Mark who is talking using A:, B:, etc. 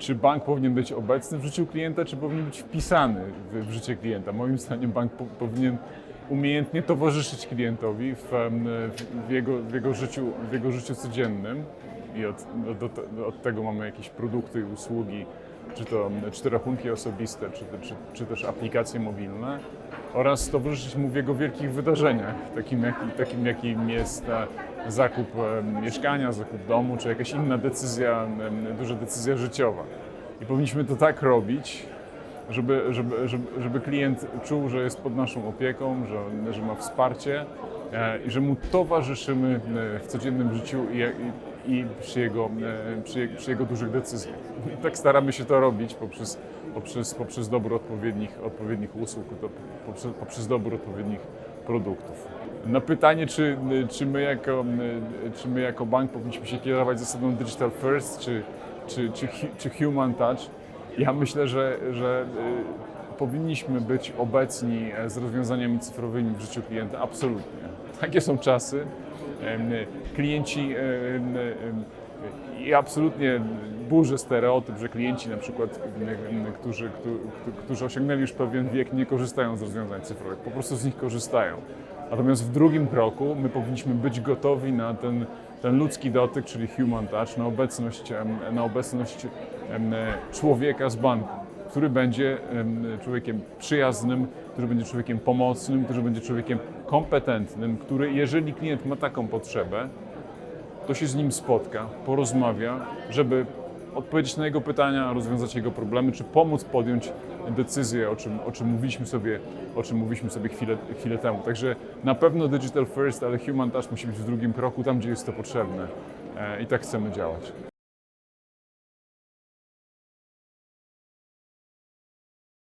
A: czy bank powinien być obecny w życiu klienta, czy powinien być wpisany w, w życie klienta. Moim zdaniem bank po, powinien umiejętnie towarzyszyć klientowi w, w, jego, w, jego życiu, w jego życiu codziennym i od, od, od tego mamy jakieś produkty i usługi, czy to, czy rachunki osobiste, czy, czy, czy też aplikacje mobilne oraz towarzyszyć mu w jego wielkich wydarzeniach, takim, jak, takim jakim jest e, zakup e, mieszkania, zakup domu, czy jakaś inna decyzja, duża decyzja życiowa. I powinniśmy to tak robić, żeby, żeby, żeby, żeby klient czuł, że jest pod naszą opieką, że, że ma wsparcie e, i że mu towarzyszymy w codziennym życiu i, i, przy, jego, e, przy, przy jego dużych decyzjach. I tak staramy się to robić poprzez, poprzez, poprzez dobór odpowiednich, odpowiednich usług, poprzez, poprzez dobór odpowiednich produktów. Na pytanie, czy, czy, my jako, czy my jako bank powinniśmy się kierować zasadą digital first, czy, czy, czy, czy human touch, ja myślę, że, że y, powinniśmy być obecni e, z rozwiązaniami cyfrowymi w życiu klienta. Absolutnie. Takie są czasy. Klienci i absolutnie burzę stereotyp, że klienci na przykład, którzy, którzy, osiągnęli już pewien wiek, nie korzystają z rozwiązań cyfrowych. Po prostu z nich korzystają. Natomiast w drugim kroku my powinniśmy być gotowi na ten, ten ludzki dotyk, czyli human touch, na obecność, na obecność człowieka z banku, który będzie em, człowiekiem przyjaznym, który będzie człowiekiem pomocnym, który będzie człowiekiem kompetentnym, który jeżeli klient ma taką potrzebę, to się z nim spotka, porozmawia, żeby odpowiedzieć na jego pytania, rozwiązać jego problemy, czy pomóc podjąć decyzję, o czym, o czym mówiliśmy sobie, o czym mówiliśmy sobie chwilę, chwilę temu. Także na pewno digital first, ale human touch musi być w drugim kroku, tam gdzie jest to potrzebne. E, I tak chcemy działać.